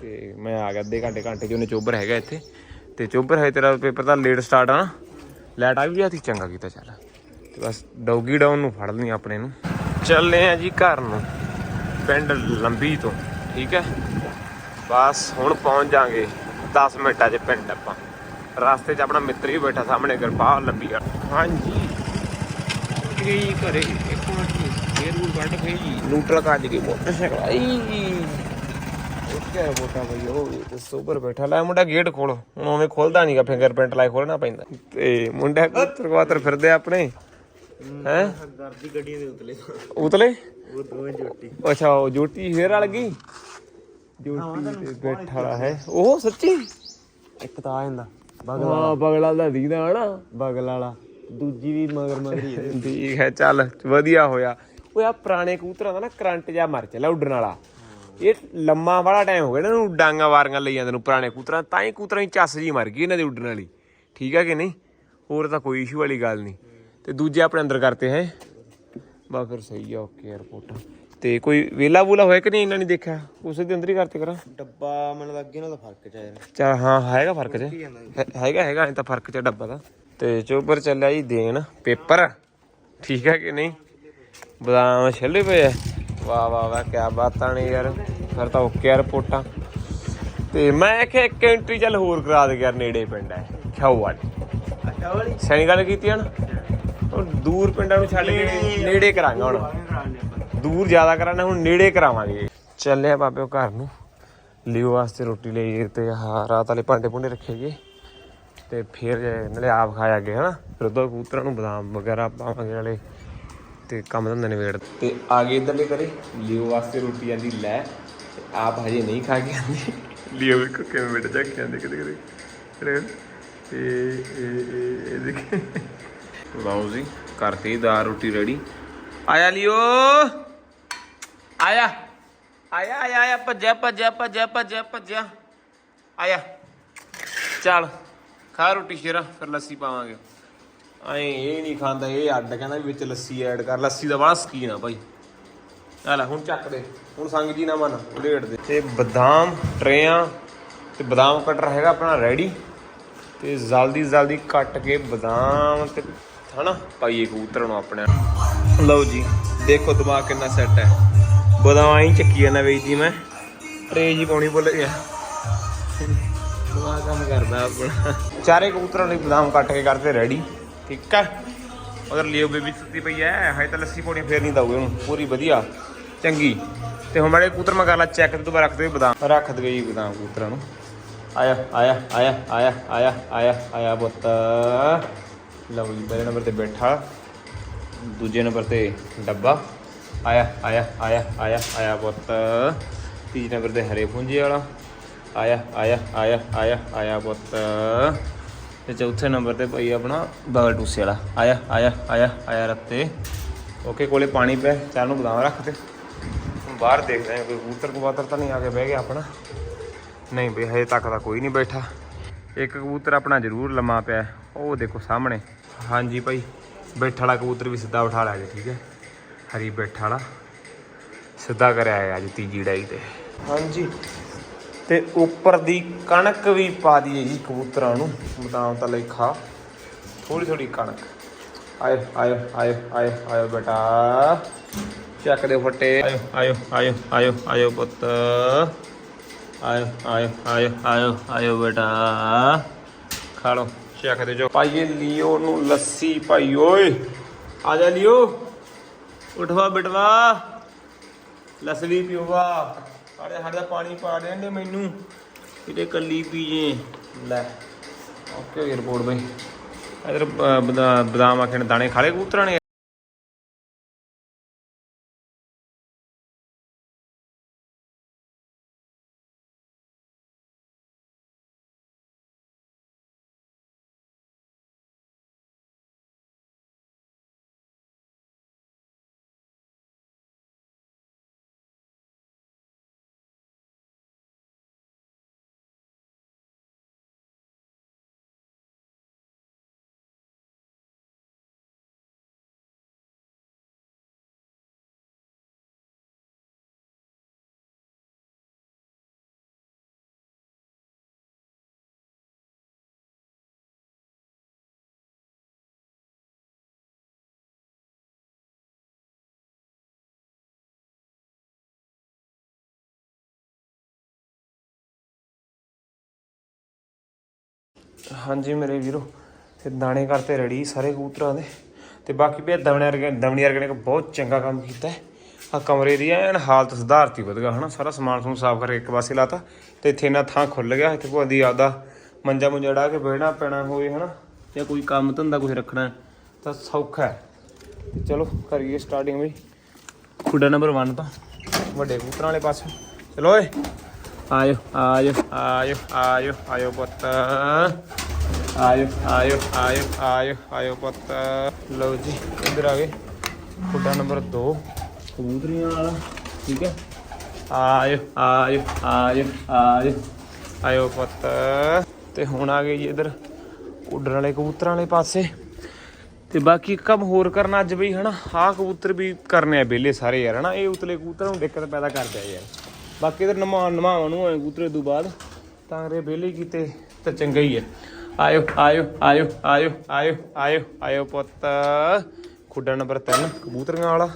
ਤੇ ਮੈਂ ਆ ਗਿਆ ਅੱਧੇ ਘੰਟੇ ਘੰਟੇ ਚ, ਉਹਨੇ ਚੋਬਰ ਹੈਗਾ ਇੱਥੇ। ਤੇ ਚੋਬਰ ਹੈ ਤੇਰਾ ਪੇਪਰ ਤਾਂ ਲੇਟ ਸਟਾਰਟ ਆ ਨਾ। ਲੈਟ ਆ ਵੀ ਗਿਆ ਸੀ, ਚੰਗਾ ਕੀਤਾ ਚੱਲ। ਤੇ ਬਸ ਡੌਗੀ ਡਾਊਨ ਨੂੰ ਫੜ ਲਈ ਆਪਣੇ ਨੂੰ। ਚੱਲੇ ਆ ਜੀ ਘਰ ਨੂੰ, ਪਿੰਡ ਲੰਬੀ ਤੋਂ, ਠੀਕ ਹੈ? ਬਸ ਹੁਣ ਪਹੁੰਚ ਜਾਾਂਗੇ 10 ਮਿੰਟਾਂ 'ਚ ਪਿੰਡ ਆਪਾਂ। ਰਸਤੇ 'ਚ ਆਪਣਾ ਮਿੱਤਰ ਹੀ ਬੈਠਾ ਸਾਹਮਣੇ ਗਰਪਾਹ ਲੰਬੀ ਆ ਹਾਂਜੀ। ਗਈ ਘਰੇ ਇੱਕ ਮਿੰਟ। ਫੇਰ ਰੂਲ ਕੱਢ ਫੇਰ ਜੀ। ਨਿਊਟਰਲ ਕੱਢ ਕੇ ਮੋਟਰਸਾਈਕਲ ਆਈ ਉੱਤੇ ਬੋਟਾ ਬਈ ਉਹ ਵੀ ਤੇ ਸੋਬਰ ਬੈਠਾ। ਲੈ ਮੁੰਡਾ ਗੇਟ ਖੋਲ। ਹੁਣ ਉਹਨੇ ਖੋਲਦਾ ਨਹੀਂਗਾ ਫਿੰਗਰਪ੍ਰਿੰਟ ਲਾਈ ਖੋਲਣਾ ਪੈਂਦਾ। ਤੇ ਮੁੰਡਾ ਕੁੱਤਰ ਕੁਆਤਰ ਫਿਰਦੇ ਆ ਆਪਣੇ। ਹੈ? ਘਰ ਦੀ ਗੱਡੀਆਂ ਦੇ ਉਤਲੇ। ਉਤਲੇ? ਉਹ ਦੋਵੇਂ ਜੋਟੀ। ਅੱਛਾ ਉਹ ਜੋਟੀ ਫੇਰ ਰਲ ਗਈ? ਜੋਟੀ ਤੇ ਬੈਠਾ ਵਾਲਾ ਹੈ। ਉਹ ਸੱਚੀ? ਇੱਕ ਤਾਂ ਆ ਜਾਂਦਾ। ਹਾਂ ਬਗਲਾ ਦਾ ਦੀਦਾ ਹਨਾ। ਬਗਲ ਵਾਲਾ। ਦੂਜੀ ਵੀ ਮਗਰ ਮਗਰੀ ਠੀਕ ਹੈ ਚੱਲ ਵਧੀਆ ਹੋਇਆ। ਓਏ ਆ ਪੁਰਾਣੇ ਕਬੂਤਰਾਂ ਦਾ ਨਾ ਕਰੰਟ ਜਾ ਮਰ ਚੱਲਿਆ ਉੱਡਣ ਵਾਲਾ। ਇਹ ਲੰਮਾ ਵਾਲਾ ਟਾਈਮ ਹੋ ਗਿਆ ਨਾ ਇਹਨੂੰ ਡਾਂਗਾ ਵਾਰੀਆਂ ਲਈ ਜਾਂਦੇ ਨੂੰ ਪੁਰਾਣੇ ਕਬੂਤਰਾਂ ਤਾਂ ਹੀ ਕਬੂਤਰਾਂ ਦੀ ਚੱਸ ਜੀ ਮਰ ਗਈ ਇਹਨਾਂ ਦੀ ਉੱਡਣ ਵਾਲੀ। ਠੀਕ ਹੈ ਕਿ ਨਹੀਂ? ਹੋਰ ਤਾਂ ਕੋਈ ਇਸ਼ੂ ਵਾਲੀ ਗੱਲ ਨਹੀਂ। ਤੇ ਦੂਜੇ ਆਪਣੇ ਅੰਦਰ ਕਰਤੇ ਹੈ। ਬਾ ਫਿਰ ਸਹੀ ਆ ਓਕੇ 에어ਪੋਰਟ ਤੇ ਕੋਈ ਵੇਲਾ ਵੂਲਾ ਹੋਇਆ ਕਿ ਨਹੀਂ ਇਹਨਾਂ ਨੇ ਦੇਖਿਆ? ਉਸੇ ਦੇ ਅੰਦਰ ਹੀ ਕਰਤੇ ਕਰਾਂ। ਡੱਬਾ ਮੈਨੂੰ ਲੱਗੇ ਨਾ ਦਾ ਫ਼ਰਕ ਚ ਆਇਆ ਚਲ ਹਾਂ ਹੈਗਾ ਫ਼ਰਕ ਚ ਹੈ- ਹੈਗਾ ਹੈਗਾ ਇਹ ਤਾਂ ਫ਼ਰਕ ਚ ਡੱਬਾ ਦਾ। ਤੇ ਚੋਪਰ ਚੱਲਿਆ ਜੀ ਦੇਣ ਪੇਪਰ। ਠੀਕ ਹੈ ਕਿ ਨਹੀਂ? ਬਦਾਮ ਛੱਲੇ ਪਏ ਆ। ਵਾਹ ਵਾਹ ਵਾਹ ਕੀ ਬਾਤਾਂ ਨੇ ਯਾਰ। ਫਿਰ ਤਾਂ ਓਕੇ ਰਿਪੋਰਟਾਂ। ਤੇ ਮੈਂ ਕਿਹਾ ਇੱਕ ਐਂਟਰੀ ਚੱਲ ਹੋਰ ਕਰਾ ਦੇ ਯਾਰ ਨੇੜੇ ਪਿੰਡ ਹੈ ਵਾਲੀ ਅੱਛਾ ਵਾਲੀ ਸੈਣੀ ਗੱਲ ਕੀਤੀ ਹਨ ਹੁਣ ਦੂਰ ਪਿੰਡਾਂ ਨੂੰ ਛੱਡ ਕੇ ਨੇੜੇ ਕਰਾਂਗਾ ਹੁਣ। ਦੂਰ ਜ਼ਿਆਦਾ ਕਰਾਂਗੇ ਹੁਣ ਨੇੜੇ ਕਰਾਵਾਂਗੇ। ਚੱਲਿਆ ਬਾਬੇ ਉਹ ਘਰ ਨੂੰ। ਲਿਓ ਵਾਸਤੇ ਰੋਟੀ ਲਈ ਤੇ ਆਹ ਰਾਤ ਵਾਲੇ ਭਾਂਡੇ ਭੁੰਡੇ ਰੱਖੇ ਗਏ। ਤੇ ਫਿਰ ਨਾਲੇ ਆਪ ਖਾਇਆ ਗਏ ਹਨਾ। ਫਿਰ ਉਦੋਂ ਕਬੂਤਰਾਂ ਨੂੰ ਬਦਾਮ ਵਗੈਰਾ ਪਾਵਾਂਗੇ ਨਾਲੇ। ਤੇ ਕੰਮ ਧੰਦੇ ਨਿਬੇੜ ਤੇ ਆ ਗਏ ਇਧਰਲੇ ਕਰੇ ਲਿਓ ਵਾਸਤੇ ਰੋਟੀ ਆਂਦੀ ਲੈ ਤੇ ਆਪ ਹਜੇ ਨਹੀਂ ਖਾ ਕੇ ਆਂਦੀ ਲਿਓ ਵੀ ਕੋ ਕਿਵੇਂ ਬੈਠ ਜਾ ਕੇ ਆਂਦੇ ਕਿਤੇ ਕਿਤੇ। ਰੇ ਇਹ ਇਹ ਇਹ ਇਹ ਦੇਖ। ਲਓ ਜੀ ਕਰਤੀ ਦਾਲ ਰੋਟੀ ਰੈਡੀ ਆਇਆ ਲਿਓ! ਆਇਆ! ਆਇਆ ਆਇਆ ਆਇਆ ਭੱਜਿਆ ਭੱਜਿਆ ਭੱਜਿਆ ਭੱਜਿਆ ਭੱਜਿਆ। ਆਇਆ। ਚੱਲ ਖਾ ਰੋਟੀ ਸ਼ੇਰਾ ਫਿਰ ਲੱਸੀ ਪਾਵਾਂਗੇ। ਐ ਇਹ ਨਹੀਂ ਖਾਂਦਾ, ਇਹ ਅੱਡ, ਕਹਿੰਦਾ ਵੀ ਵਿੱਚ ਲੱਸੀ ਐਡ ਕਰ। ਲੱਸੀ ਦਾ ਬੜਾ ਸਕੀਨ ਆ ਭਾਈ। ਆ ਲੈ, ਹੁਣ ਚੱਕ ਦੇ। ਹੁਣ ਸੰਗ ਜੀ ਨਾ ਮੰਨ ਪਲੇਟ ਦੇ। ਤੇ ਬਦਾਮ, ਟਰੇਆਂ, ਤੇ ਬਦਾਮ ਕਟਰ ਹੈਗਾ ਆਪਣਾ ਰੈਡੀ। ਤੇ ਜਲਦੀ ਜਲਦੀ ਕੱਟ ਕੇ ਬਦਾਮ ਤੇ ਹਨਾ, ਪਾਈਏ ਕਬੂਤਰ ਨੂੰ ਆਪਣੇ ਲਓ ਜੀ, ਦੇਖੋ ਦਿਮਾਗ ਕਿੰਨਾ ਸੈੱਟ ਹੈ। ਬਦਾਮ ਆਈ ਚੱਕੀ ਜਾਂਦਾ ਵੇਚ ਜੀ ਮੈਂ। ਟਰੇ ਜੀ ਪਾਉਣੀ ਭੁੱਲ ਗਿਆ। ਦਿਮਾਗ ਕੰਮ ਕਰਦਾ ਆਪਣਾ। ਚਾਰੇ ਕਬੂਤਰਾਂ ਲਈ ਬਦਾਮ ਕੱਟ ਕੇ ਕਰਦੇ ਰੈਡੀ ਠੀਕ ਆ ਅਗਰ ਲਿਓ ਬੇਬੀ ਸੁੱਤੀ ਪਈ ਐ ਹਜੇ ਤਾਂ ਲੱਸੀ ਪਾਉਣੀ ਫੇਰ ਨਹੀਂ ਦਊਗੇ ਉਹਨੂੰ ਪੂਰੀ ਵਧੀਆ ਚੰਗੀ ਤੇ ਹੁਣ ਮਾੜੇ ਕੂਤਰ ਮੈਂ ਕਰ ਲਾ ਚੈੱਕ ਤੇ ਦੁਬਾਰਾ ਰੱਖ ਦੇ ਬਦਾਮ ਰੱਖ ਦੇ ਜੀ ਬਦਾਮ ਕੂਤਰਾਂ ਨੂੰ ਆਇਆ ਆਇਆ ਆਇਆ ਆਇਆ ਆਇਆ ਆਇਆ ਆਇਆ ਪੁੱਤ ਲਓ ਜੀ ਪਹਿਲੇ ਨੰਬਰ ਤੇ ਬੈਠਾ ਦੂਜੇ ਨੰਬਰ ਤੇ ਡੱਬਾ ਆਇਆ ਆਇਆ ਆਇਆ ਆਇਆ ਆਇਆ ਪੁੱਤ ਤੀਜੇ ਨੰਬਰ ਤੇ ਹਰੇ ਪੁੰਜੇ ਵਾਲਾ ਆਇਆ ਆਇਆ ਆਇਆ ਆਇਆ ਆਇਆ ਪੁੱਤ ਤੇ ਚੌਥੇ ਨੰਬਰ ਤੇ ਭਾਈ ਆਪਣਾ ਬਗਲ ਟੂਸੇ ਵਾਲਾ। ਆਇਆ ਆਇਆ ਆਇਆ ਆਇਆ ਰੱਤੇ ਓਕੇ, ਕੋਲੇ ਪਾਣੀ ਪਿਆ ਚਾਰ ਨੂੰ ਬਦਾਮ ਰੱਖ ਤੇ। ਬਾਹਰ ਦੇਖਦੇ ਹਾਂ, ਕੋਈ ਕਬੂਤਰ ਕਬੂਤਰ ਤਾਂ ਨਹੀਂ ਆ ਕੇ ਬਹਿ ਗਿਆ ਆਪਣਾ। ਨਹੀਂ ਬਈ, ਹਜੇ ਤੱਕ ਤਾਂ ਕੋਈ ਨਹੀਂ ਬੈਠਾ। ਇੱਕ ਕਬੂਤਰ ਆਪਣਾ ਜ਼ਰੂਰ ਲੰਮਾ ਪਿਆ ਉਹ ਦੇਖੋ ਸਾਹਮਣੇ। ਹਾਂਜੀ ਭਾਈ, ਬੈਠ ਵਾਲਾ ਕਬੂਤਰ ਵੀ ਸਿੱਧਾ ਉਠਾ ਲਿਆ ਜੀ, ਠੀਕ ਹੈ। ਹਰੀ ਬੈਠਾ ਵਾਲਾ। ਸਿੱਧਾ ਕਰਿਆ ਅੱਜ ਤੀਜੀ ਡਾਈ ਤੇ। ਹਾਂਜੀ। ਤੇ ਉੱਪਰ ਦੀ ਕਣਕ ਵੀ ਪਾ ਦਈਏ ਜੀ ਕਬੂਤਰਾਂ ਨੂੰ। ਬਦਾਮ ਤਾਂ ਲਈ ਖਾ ਥੋੜੀ ਥੋੜੀ ਕਣਕ। ਆਇਓ ਆਇਓ ਆਇਓ ਆਇਓ ਆਇਓ ਬੇਟਾ। ਚੱਕ ਦੇ ਫੱਟੇ। ਆਇਓ ਆਇਓ ਆਇਓ ਆਇਓ ਆਇਓ ਪੁੱਤ। ਆਇਓ ਆਇਓ ਆਇਓ ਆਇਓ ਆਇਓ ਬੇਟਾ। ਖਾ ਲਓ ਚੱਕ ਦੇ ਜੋ। ਪਾਈਏ ਲਿਓ ਨੂੰ ਲੱਸੀ ਭਾਈ ਓਏ। ਆ ਜਾ ਲਿਓ। ਉਠਵਾ ਬਟਵਾ। ਲੱਸੀ ਪੀਊਗਾ ਸਾਡੇ ਸਾਡੇ ਦਾ ਪਾਣੀ ਪਾ ਦੇਣ ਦੇ ਮੈਨੂੰ। ਕਿਤੇ ਕੱਲੀ ਪੀਏ ਲੈ। ਓਕੇ ਰਿਪੋਰਟ ਬਈ। ਇਧਰ ਬਦਾਮ ਆਖਣ ਦਾਣੇ ਖਾਲੇ ਕਬੂਤਰਾਂ ਨੇ। ਹਾਂਜੀ ਮੇਰੇ ਵੀਰੋ, ਤੇ ਦਾਣੇ ਕਰਤੇ ਰੈਡੀ ਸਾਰੇ ਕਬੂਤਰਾਂ ਦੇ। ਤੇ ਬਾਕੀ ਵੀ ਦਵਣੇ ਵਰਗੇ ਦਵਣੀ ਵਰਗੇ ਨੇ ਬਹੁਤ ਚੰਗਾ ਕੰਮ ਕੀਤਾ ਹੈ। ਆ ਕਮਰੇ ਦੀ ਐਨ ਹਾਲਤ ਸੁਧਾਰਤੀ ਵਧੀਆ ਹਨਾ? ਸਾਰਾ ਸਮਾਨ ਸਮੂਨ ਸਾਫ਼ ਕਰਕੇ ਇੱਕ ਪਾਸੇ ਲਾਤਾ। ਤੇ ਇੱਥੇ ਨਾ ਥਾਂ ਖੁੱਲ ਗਿਆ, ਇੱਥੇ ਭੋਦੀ ਆਪਦਾ ਮੰਜਾ ਮੁੰਜਾ ਡਾ ਕੇ ਬਹਿਣਾ ਪੈਣਾ ਹੋਵੇ ਹਨਾ? ਜਾਂ ਕੋਈ ਕੰਮ ਧੰਦਾ ਕੁਝ ਰੱਖਣਾ ਤਾਂ ਸੌਖਾ ਹੈ। ਤੇ ਚਲੋ, ਕਰੀਏ ਸਟਾਰਟਿੰਗ ਵੀ। ਖੁੱਡਾ ਨੰਬਰ 1 ਤਾਂ ਵੱਡੇ ਕਬੂਤਰਾਂ ਵਾਲੇ ਪਾਸੇ। ਚਲੋ ਓਏ। ਆਇਓ ਆਇਓ ਆਇਓ ਆਇਓ ਆਇਓ ਪੁੱਤ ਆਇਓ ਆਇਓ ਆਇਓ ਆਇਓ ਆਇਓ ਪੁੱਤ ਲਓ ਜੀ ਇੱਧਰ ਆ ਗਏ। ਖੁੱਡਾ ਨੰਬਰ 2 ਕਬੂਤਰੀਆਂ ਵਾਲਾ। ਠੀਕ ਹੈ। ਆਇਓ ਆਇਓ ਆਇਓ ਆਇਓ ਆਇਓ ਪੁੱਤ ਤੇ ਹੁਣ ਆ ਗਏ ਜੀ ਇੱਧਰ ਉੱਡਣ ਵਾਲੇ ਕਬੂਤਰਾਂ ਵਾਲੇ ਪਾਸੇ। ਤੇ ਬਾਕੀ ਕੰਮ ਹੋਰ ਕਰਨਾ ਅੱਜ ਬਈ ਹਨਾ ਆਹ ਕਬੂਤਰ ਵੀ ਕਰਨੇ ਆ ਵਿਹਲੇ ਸਾਰੇ ਯਾਰ ਹਨਾ ਇਹ ਉਤਲੇ ਕਬੂਤਰਾਂ ਨੂੰ ਦਿੱਕਤ ਪੈਦਾ ਕਰਦੇ ਆ ਯਾਰ। ਬਾਕੀ ਇਧਰ ਨਮਾ ਨਮਾਵਾਂ ਨੂੰ ਆਏ ਕਬੂਤਰੇ ਤੋਂ ਬਾਅਦ ਤਾਂ ਰੇ ਵਿਹਲੇ ਕੀਤੇ ਤਾਂ ਚੰਗਾ ਹੀ ਹੈ ਆਇਓ ਆਇਓ ਆਇਓ ਆਇਓ ਆਇਓ ਆਇਓ ਆਇਓ ਪੁੱਤ ਖੁੱਡਾ ਨੰਬਰ 3 ਕਬੂਤਰੀਆਂ ਵਾਲਾ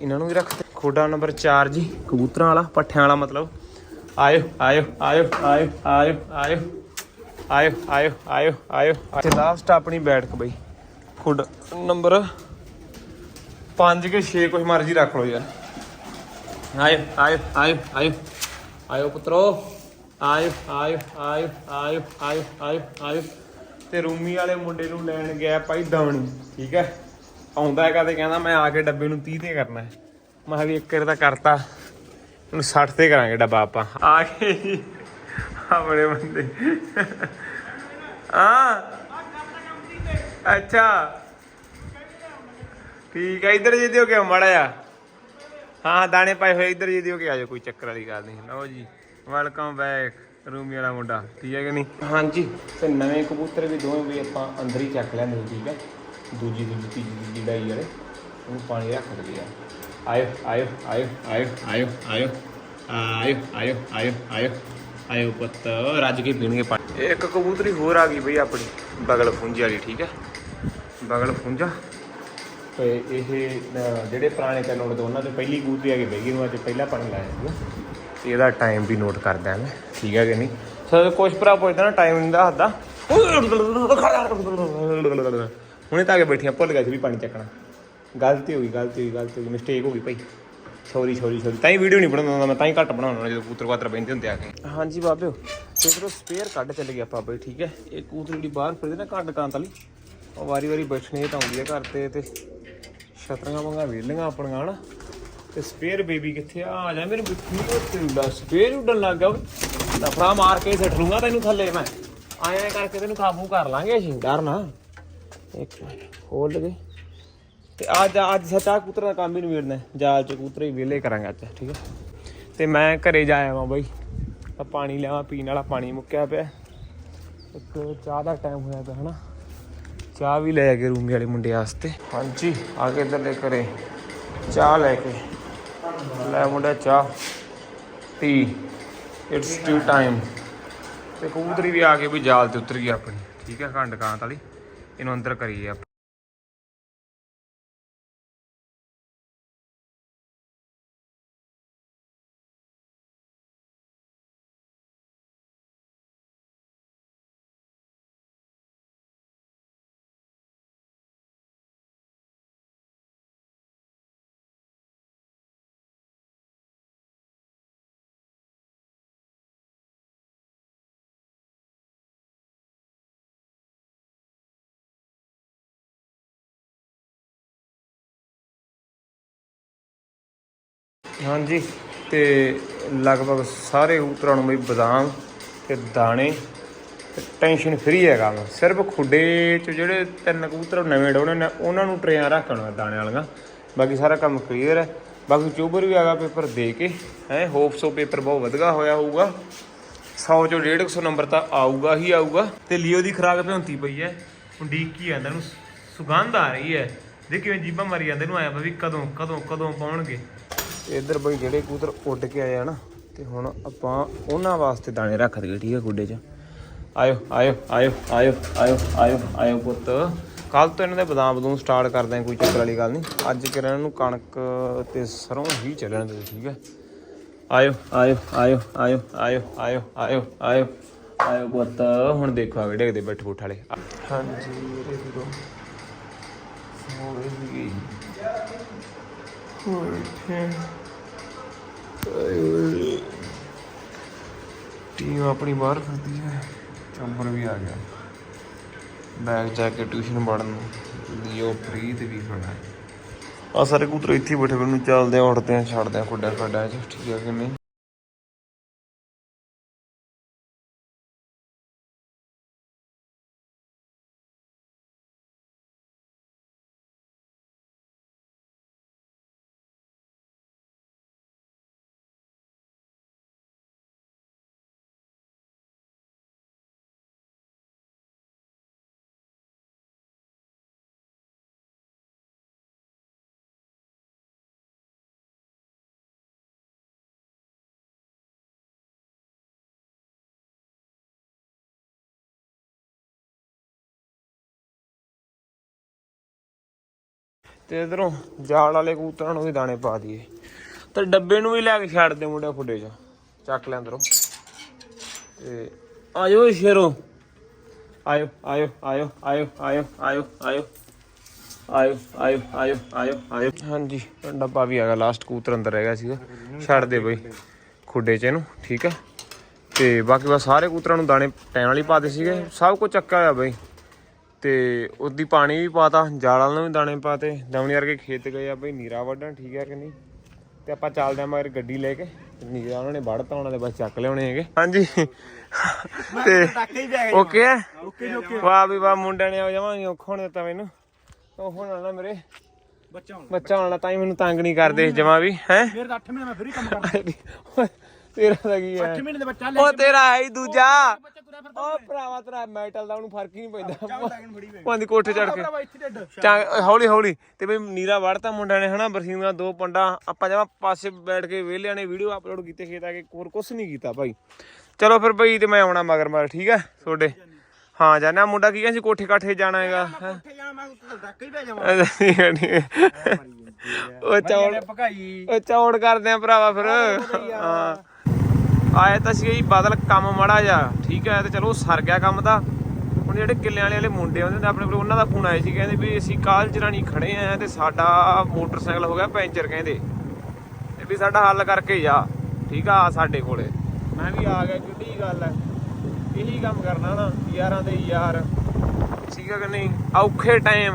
ਇਹਨਾਂ ਨੂੰ ਵੀ ਰੱਖ ਖੁੱਡਾ ਨੰਬਰ 4 ਜੀ ਕਬੂਤਰਾਂ ਵਾਲਾ ਪੱਠਿਆਂ ਵਾਲਾ ਮਤਲਬ ਆਇਓ ਆਇਓ ਆਇਓ ਆਇਓ ਆਇਓ ਆਇਓ ਆਇਓ ਆਇਓ ਆਇਓ ਆਇਓ ਤੇ ਲਾਸਟ ਆਪਣੀ ਬੈਠਕ ਬਈ ਖੁੱਡ ਨੰਬਰ 5 ਕੇ 6 ਕੁਝ ਮਰਜ਼ੀ ਰੱਖ ਲਓ ਯਾਰ ਆਇਓ ਆਇਓ ਆਇਓ ਆਇਓ ਆਇਓ ਪੁੱਤਰੋ ਆਇਓ ਆਇਓ ਆਇਓ ਆਇਓ ਆਇਓ ਆਇਓ ਆਇਓ ਤੇ ਰੂਮੀ ਵਾਲੇ ਮੁੰਡੇ ਨੂੰ ਲੈਣ ਗਿਆ ਭਾਈ ਦਵਣੀ ਠੀਕ ਹੈ? ਆਉਂਦਾ ਹੈ ਕਦੇ ਕਹਿੰਦਾ ਮੈਂ ਆ ਕੇ ਡੱਬੇ ਨੂੰ 30 ਤੇ ਕਰਨਾ ਹੈ। ਮੈਂ ਕਿਹਾ ਵੀ ਇੱਕ ਵਾਰ ਤਾਂ ਕਰਤਾ। ਹੁਣ 60 ਤੇ ਕਰਾਂਗੇ ਡੱਬਾ ਆਪਾਂ। ਆ ਕੇ ਜੀ। ਆਪਣੇ ਬੰਦੇ। ਹਾਂ। ਅੱਛਾ। ਠੀਕ ਹੈ, ਇੱਧਰ ਜੇ ਦਿਓ ਕਿ ਮਾੜਾ ਆ ਹਾਂ ਦਾਣੇ ਪਾਏ ਹੋਏ ਇੱਧਰ ਜੇ ਦਿਓ ਕਿ ਆਜੋ ਕੋਈ ਚੱਕਰ ਵਾਲੀ ਗੱਲ ਨਹੀਂ ਲਓ ਜੀ ਵੈਲਕਮ ਬੈਕ ਰੂਮੀ ਵਾਲਾ ਮੁੰਡਾ ਠੀਕ ਹੈ ਕਿ ਨਹੀਂ ਹਾਂਜੀ ਤੇ ਨਵੇਂ ਕਬੂਤਰ ਵੀ ਦੋਵੇਂ ਵੀ ਆਪਾਂ ਅੰਦਰ ਹੀ ਚੱਕ ਲੈਂਦੇ ਠੀਕ ਹੈ ਦੂਜੀ ਦੂਜੀ ਤੀਜੀ ਤੀਜੀ ਡਾਈ ਵਾਲੇ ਉਹਨੂੰ ਪਾਣੀ ਰੱਖ ਦਿੰਦੇ ਆ ਆਇਓ ਆਇਓ ਆਇਓ ਆਇਓ ਆਇਓ ਆਇਓ ਆਇਓ ਆਇਓ ਆਇਓ ਆਇਓ ਆਇਓ ਪੁੱਤ ਰੱਜ ਕੇ ਪੀਣਗੇ ਪਾਣੀ ਇੱਕ ਕਬੂਤਰੀ ਹੋਰ ਆ ਗਈ ਬਈ ਆਪਣੀ ਬਗਲ ਫੁੰਜੀ ਵਾਲੀ ਠੀਕ ਹੈ ਬਗਲ ਫੁੰਜਾ ਤੇ ਇਹ ਅਹ, ਜਿਹੜੇ ਪੁਰਾਣੇ ਚੈਨਲ ਦੇ ਉਹਨਾਂ ਦੇ ਪਹਿਲੀ ਕਬੂਤਰੀ ਆ ਕੇ ਬੈਗੀ ਨੂੰ ਅੱਜ ਪਹਿਲਾ ਪਾਣੀ ਲਾਇਆ ਸੀਗਾ ਤੇ ਇਹਦਾ ਟਾਈਮ ਵੀ ਨੋਟ ਕਰਦਾ ਮੈਂ ਠੀਕ ਹੈ ਕਿ ਨਹੀਂ? ਸਰ ਕੁਛ ਭਰਾ ਪੁੱਛਦਾ ਨਾ ਟਾਈਮ ਨਹੀਂ ਦੱਸਦਾ। ਹੁਣੇ ਤਾਂ ਆ ਕੇ ਬੈਠੀਆਂ ਭੁੱਲ ਗਿਆ ਸੀ ਵੀ ਪਾਣੀ ਚੱਕਣਾ। ਗਲਤੀ ਹੋ ਗਈ ਗਲਤੀ ਹੋ ਗਈ ਗਲਤੀ ਹੋ ਗਈ ਮਿਸਟੇਕ ਹੋ ਗਈ ਭਾਈ। ਸੌਰੀ ਸੌਰੀ ਸੌਰੀ ਤਾਂ ਹੀ ਵੀਡੀਓ ਨਹੀਂ ਬਣਾਉਂਦਾ ਹੁੰਦਾ ਮੈਂ ਤਾਂ ਹੀ ਘੱਟ ਬਣਾਉਣਾ ਹੁੰਦਾ ਜਦੋਂ ਕੂਤਰ ਕਾਤਰ ਬੈਠਦੇ ਹੁੰਦੇ ਆ ਕੇ। ਹਾਂਜੀ ਬਾਬਿਓ ਤੇ ਇਧਰੋਂ ਸਪੇਅਰ ਕੱਢ ਚੱਲ ਗਿਆ ਆਪਾਂ ਠੀਕ ਹੈ? ਇਹ ਕਬੂਤਰ ਜਿਹੜੀ ਬਾਹਰ ਫਿਰਦੇ ਨਾ ਘੱਟ ਕਾਂਤ ਵਾਲੀ ਉਹ ਵਾਰੀ ਵਾਰੀ ਬੈਠਣੇ ਤਾਂ ਆਉਂਦੀ ਹੈ ਘਰ ਤੇ ਤੇ ਛਤਰੀਆਂ ਵਾਂਗਾ ਵੇਲੀਆਂ ਆਪਣੀਆਂ ਹਨਾ। ਤੇ ਸਪੇਅਰ ਬੇਬੀ ਕਿੱਥੇ ਆ? ਆ ਜਾ ਮੇਰੇ ਬਿੱਠੀ ਉਹ ਤੇ ਸਪੇਅਰ ਉੱਡਣ ਲੱਗ ਗਿਆ। ਓਏ ਮਾਰ ਕੇ ਸੱਟ ਲੂੰਗਾ ਤੈਨੂੰ ਥੱਲੇ ਮੈਂ। ਆਇਆ ਕਰਕੇ ਤੈਨੂੰ ਕਾਬੂ ਕਰ ਲਾਂਗੇ ਅਸੀਂ। ਡਰ ਨਾ। ਇੱਕ ਖੋਲ ਹੋਲਡ ਦੇ ਤੇ ਅੱਜ ਅੱਜ ਸੱਚਾ ਕੂਤਰ ਦਾ ਕੰਮ ਹੀ ਨਿਬੇੜਨਾ ਹੈ। ਜਾਲ ਚ ਕੂਤਰ ਹੀ ਵਿਹਲੇ ਕਰਾਂਗੇ ਅੱਜ, ਠੀਕ ਹੈ ਤੇ ਮੈਂ ਘਰੇ ਜਾ ਆਵਾਂ ਬਾਈ। ਆ ਪਾਣੀ ਲਿਆਵਾਂ, ਪੀਣ ਵਾਲਾ ਪਾਣੀ ਮੁੱਕਿਆ ਪਿਆ। ਇੱਕ ਚਾਹ ਦਾ ਟਾਈਮ ਹੋਇਆ ਪਿਆ, ਹਨਾ? ਚਾਹ ਵੀ ਲੈ ਕੇ ਰੂਮੀ ਵਾਲੇ ਮੁੰਡੇ ਵਾਸਤੇ। ਹਾਂਜੀ, ਆ ਕੇ ਇੱਧਰ ਲੈ ਕਰੇ ਚਾਹ ਲੈ ਕੇ। ਲੈ ਮੁੰਡਾ ਚਾਹ ਟੀ ਇਟਸ ਟੀ ਟਾਈਮ ਤੇ ਕਬੂਤਰੀ ਵੀ ਆ ਕੇ ਵੀ ਜਾਲ ਤੇ ਉਤਰ ਗਈ ਆਪਣੀ। ਠੀਕ ਹੈ, ਖੰਡ ਕਾਂਤ ਵਾਲੀ। ਇਹਨੂੰ ਅੰਦਰ ਕਰੀਏ ਹਾਂਜੀ, ਤੇ ਲਗਭਗ ਸਾਰੇ ਕਬੂਤਰਾਂ ਨੂੰ ਬਈ ਬਦਾਮ ਤੇ ਦਾਣੇ, ਤੇ ਟੈਨਸ਼ਨ ਫਰੀ ਹੈਗਾ ਵਾ ਸਿਰਫ ਖੁੱਡੇ ਚ ਜਿਹੜੇ ਤਿੰਨ ਕਬੂਤਰ ਨਵੇਂ ਡਾਉਣੇ ਨੇ, ਉਹਨਾਂ ਨੂੰ ਟਰੇਆਂ ਰੱਖਣਾ ਦਾਣੇ ਵਾਲੀਆਂ। ਬਾਕੀ ਸਾਰਾ ਕੰਮ ਕਲੀਅਰ ਹੈ। ਬਾਕੀ ਚੂਬਰ ਵੀ ਆਗਾ ਪੇਪਰ ਦੇ ਕੇ, ਹੈ ਹੋਪਸੋ ਪੇਪਰ ਬਹੁਤ ਵਧੀਆ ਹੋਇਆ ਹੋਊਗਾ। 100 ਚੋਂ 150 ਨੰਬਰ ਤਾਂ ਆਊਗਾ ਹੀ ਆਊਗਾ। ਤੇ ਲਿਓ ਦੀ ਖਰਾਕ ਭਿਉਂਤੀ ਪਈ ਹੈ। ਹੁਣ ਡੀਕ ਕੀ ਆਂਦਾ ਨੂੰ ਸੁਗੰਧ ਆ ਰਹੀ ਹੈ। ਦੇ ਕਿਵੇਂ ਜੀਬਾਂ ਮਾਰੀ ਜਾਂਦੇ ਨੂੰ ਆਇਆ ਵਾ ਵੀ ਕਦੋਂ ਕਦੋਂ ਕਦੋਂ ਪਾਉਣਗੇ। ਤੇ ਇੱਧਰ ਬਈ ਜਿਹੜੇ ਕਬੂਤਰ ਉੱਡ ਕੇ ਆਏ ਆ ਨਾ ਤੇ ਹੁਣ ਆਪਾਂ ਉਹਨਾਂ ਵਾਸਤੇ ਦਾਣੇ ਰੱਖ ਦਈਏ ਠੀਕ ਹੈ ਗੁੱਡੇ 'ਚ ਆਇਓ ਆਇਓ ਆਇਓ ਆਇਓ ਆਇਓ ਆਇਓ ਆਇਓ ਪੁੱਤ ਕੱਲ ਤੋਂ ਇਹਨਾਂ ਦੇ ਬਦਾਮ ਬਦੂਮ ਸਟਾਰਟ ਕਰਦੇ ਆ ਕੋਈ ਚੱਕਰ ਵਾਲੀ ਗੱਲ ਨਹੀਂ ਅੱਜ ਕਿਰਨ ਇਹਨਾਂ ਨੂੰ ਕਣਕ ਤੇ ਸਰੋਂ ਹੀ ਚੱਲਣ ਦੇ ਠੀਕ ਹੈ ਆਇਓ ਆਇਓ ਆਇਓ ਆਇਓ ਆਇਓ ਆਇਓ ਆਇਓ ਆਇਓ ਆਇਓ ਪੁੱਤ ਹੁਣ ਦੇਖੋ ਆਗੇ ਡੇਗਦੇ ਬੈਠ ਬੁੱਠ ਵਾਲੇ ਹਾਂਜੀ ਰੇ ਵੀਰੋ ਹੋਏ ਵੀ ਹੋਰ ਇੱਥੇ ਟੀਮ ਆਪਣੀ ਬਾਹਰ ਫਿਰਦੀ ਹੈ। ਚੰਬਰ ਵੀ ਆ ਗਿਆ। ਬੈਗ ਜਾ ਕੇ ਟਿਊਸ਼ਨ ਪੜਨ ਨੂੰ। ਲਿਓ ਪ੍ਰੀਤ ਵੀ ਖੜਾ। ਆ ਸਾਰੇ ਕਬੂਤਰ ਇੱਥੇ ਹੀ ਬੈਠੇ ਮੈਨੂੰ ਚੱਲਦੇ ਆ, ਉੱਠਦੇ ਆ, ਛੱਡਦੇ ਆ ਖੁੱਡਾ ਖੱਡਾ ਚ। ਠੀਕ ਹੈ ਕਿ ਨਹੀਂ? ਤੇ ਇਧਰੋਂ ਜਾਲ ਵਾਲੇ ਕਬੂਤਰਾਂ ਨੂੰ ਵੀ ਦਾਣੇ ਪਾ ਦਈਏ। ਤੇ ਡੱਬੇ ਨੂੰ ਵੀ ਲੈ ਕੇ ਛੱਡ ਦੇ ਮੁੰਡਿਆ ਫੁੱਡੇ ਚ। ਚੱਕ ਲੈ ਅੰਦਰੋਂ। ਤੇ ਆਇਓ ਸ਼ੇਰੋ। ਆਇਓ ਆਇਓ ਆਇਓ ਆਇਓ ਆਇਓ ਆਇਓ ਆਇਓ। ਆਇਓ ਆਇਓ ਆਇਓ ਆਇਓ ਆਇਓ। ਹਾਂਜੀ, ਡੱਬਾ ਵੀ ਹੈਗਾ ਲਾਸਟ ਕੂਤਰ ਅੰਦਰ ਰਹਿ ਗਿਆ ਸੀਗਾ। ਛੱਡ ਦੇ ਬਈ ਖੁੱਡੇ ਚ ਇਹਨੂੰ, ਠੀਕ ਹੈ? ਤੇ ਬਾਕੀ ਬਸ ਸਾਰੇ ਕੂਤਰਾਂ ਨੂੰ ਦਾਣੇ ਟਾਈਮ ਵਾਲੀ ਪਾਦੇ ਸੀਗੇ। ਸਭ ਕੁਝ ਚੱਕਿਆ ਹੋਇਆ ਬਈ। ਤੇ ਉਹਦੀ ਪਾਣੀ ਵੀ ਪਾਤਾ ਜਾਲਾਂ ਨੂੰ ਵੀ ਦਾਣੇ ਪਾਤੇ ਦਮਣੀ ਵਰਗੇ ਖੇਤ ਗਏ ਆ ਬਈ ਨੀਰਾ ਵੱਢਣ ਠੀਕ ਹੈ ਕਿ ਨਹੀਂ? ਤੇ ਆਪਾਂ ਚੱਲਦੇ ਆਂ ਮਗਰ ਗੱਡੀ ਲੈ ਕੇ। ਨੀਰਾ ਉਹਨਾਂ ਨੇ ਵੜਤਾ ਉਹਨਾਂ ਦੇ ਬਸ ਚੱਕ ਲਿਆਉਣੇ ਹੈਗੇ। ਹਾਂਜੀ। ਤੇ ਹੀ ਪੈ ਓਕੇ ਹੈ ਵਾਹ ਵੀ ਵਾਹ ਮੁੰਡਿਆਂ ਨੇ ਆ ਜਾਵਾਂਗੇ ਔਖਾ ਹੋਣ ਦਿੱਤਾ ਮੈਨੂੰ। ਉਹ ਹੁਣ ਨਾ ਮੇਰੇ। ਬੱਚਾ ਹੁਣ ਬੱਚਾ ਹੋਣਾ ਤਾਂ ਹੀ ਮੈਨੂੰ ਤੰਗ ਨਹੀਂ ਕਰਦੇ ਜਮਾ ਵੀ ਹੈ? ਮੇਰੇ ਤਾਂ 8 ਮਹੀਨੇ ਮੈਂ ਫਰੀ ਕੰਮ ਕਰਦਾ। ਤੇਰਾ ਤਾਂ ਕੀ ਹੈ 8 ਮਹੀਨੇ ਦੇ ਬੱਚਾ ਲੈ ਉਹ ਤੇਰਾ ਹੈ ਹੀ ਦੂਜਾ ਤੁਰਿਆ ਫਿਰਦਾ ਉਹ ਭਰਾਵਾ ਤੇਰਾ ਮੈਟਲ ਦਾ ਉਹਨੂੰ ਫ਼ਰਕ ਹੀ ਨਹੀਂ ਪੈਂਦਾ। ਲੈਣ ਫੜੀ ਵੇ ਪੰਜ ਕੋਠੇ ਚੜ ਕੇ। ਭਰਾਵਾ ਇੱਥੇ ਢਿੱਡ। ਚੰਗ ਹੌਲੀ ਹੌਲੀ। ਤੇ ਬਈ ਨੀਰਾ ਵੜਤਾ ਮੁੰਡਿਆਂ ਨੇ ਹਨਾ ਬਰਸੀਨ ਦਾ ਦੋ ਪੰਡਾ। ਆਪਾਂ ਜਮਾ ਪਾਸੇ ਬੈਠ ਕੇ ਵਿਹਲਿਆਂ ਨੇ ਵੀਡੀਓ ਅਪਲੋਡ ਕੀਤੇ ਖੇਤ ਆ ਕੇ ਹੋਰ ਕੁਛ ਨਹੀਂ ਕੀਤਾ ਭਾਈ। ਚਲੋ ਫਿਰ ਬਈ ਤੇ ਮੈਂ ਆਉਣਾ ਮਗਰ ਮਗਰ ਠੀਕ ਹੈ ਤੁਹਾਡੇ। ਹਾਂ ਜਾਣਾ ਮੁੰਡਾ ਕੀ ਕਹਿੰਦਾ ਸੀ ਕੋਠੇ ਕਾਠੇ ਜਾਣਾ ਹੈਗਾ ਹੈਂ? ਉੱਥੇ ਜਾਣਾ ਮੈਂ ਟੱਕੇ ਹੀ ਪੈ ਜਾਵਾਂ। ਉਹ ਚੌੜ ਭਗਾਈ। ਉਹ ਚੌੜ ਕਰਦੇ ਆ ਭਰਾਵਾ ਫਿਰ। ਹਾਂ। ਆਏ ਤਾਂ ਸੀ ਜੀ ਬਾਦਲ ਕੰਮ ਮਾੜਾ ਜਾ ਠੀਕ ਹੈ ਤੇ ਚਲੋ ਸਰ ਗਿਆ ਕੰਮ ਦਾ। ਹੁਣ ਜਿਹੜੇ ਕਿੱਲਿਆਂ ਵਾਲੇ ਵਾਲੇ ਮੁੰਡੇ ਆਉਂਦੇ ਨੇ ਆਪਣੇ ਕੋਲ, ਉਹਨਾਂ ਦਾ ਫੋਨ ਆਇਆ ਸੀ, ਕਹਿੰਦੇ ਵੀ ਅਸੀਂ ਕਾਲ ਜਰਾਣੀ ਖੜੇ ਆ ਤੇ ਸਾਡਾ ਮੋਟਰਸਾਈਕਲ ਹੋ ਗਿਆ ਪੈਂਚਰ ਕਹਿੰਦੇ। ਤੇ ਵੀ ਸਾਡਾ ਹੱਲ ਕਰਕੇ ਜਾ, ਠੀਕ ਆ ਸਾਡੇ ਕੋਲੇ। ਮੈਂ ਵੀ ਆ ਗਿਆ ਕਿੱਡੀ ਗੱਲ ਹੈ। ਇਹੀ ਕੰਮ ਕਰਨਾ ਨਾ, ਯਾਰਾਂ ਦੇ ਯਾਰ। ਠੀਕ ਆ ਕਿ ਨਹੀਂ? ਔਖੇ ਟਾਈਮ